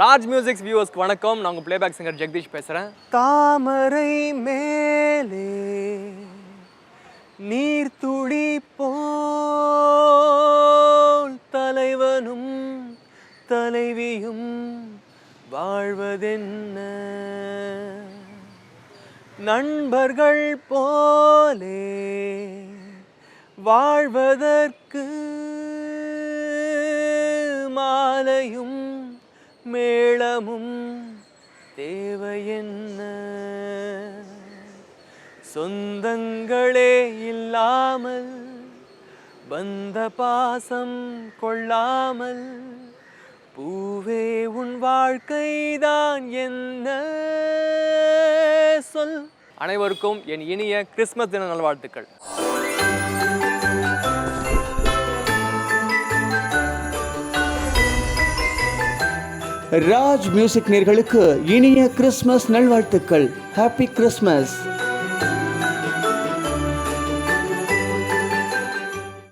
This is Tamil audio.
ராஜ் மியூசிக்ஸ் வியூவர்ஸ்க்கு வணக்கம். நான் உங்கள் பிளேபேக் சிங்கர் ஜெகதீஷ் பேசுகிறேன் தாமரை மேலே நீர் நீர்த்துளி போல் தலைவனும் தலைவியும் வாழ்வதென்ன? நண்பர்கள் போலே வாழ்வதற்கு மாலையும் மேளமும் தேவை என்ன சொந்தங்களே இல்லாமல் வந்த பாசம் கொள்ளாமல் பூவே உன் வாழ்க்கைதான் என்ன? சொல். அனைவருக்கும் என் இனிய கிறிஸ்மஸ் தின நல்வாழ்த்துக்கள். ராஜ் மியூசிக் நேர்களுக்கு இனிய கிறிஸ்மஸ் நல்வாழ்த்துக்கள். Happy Christmas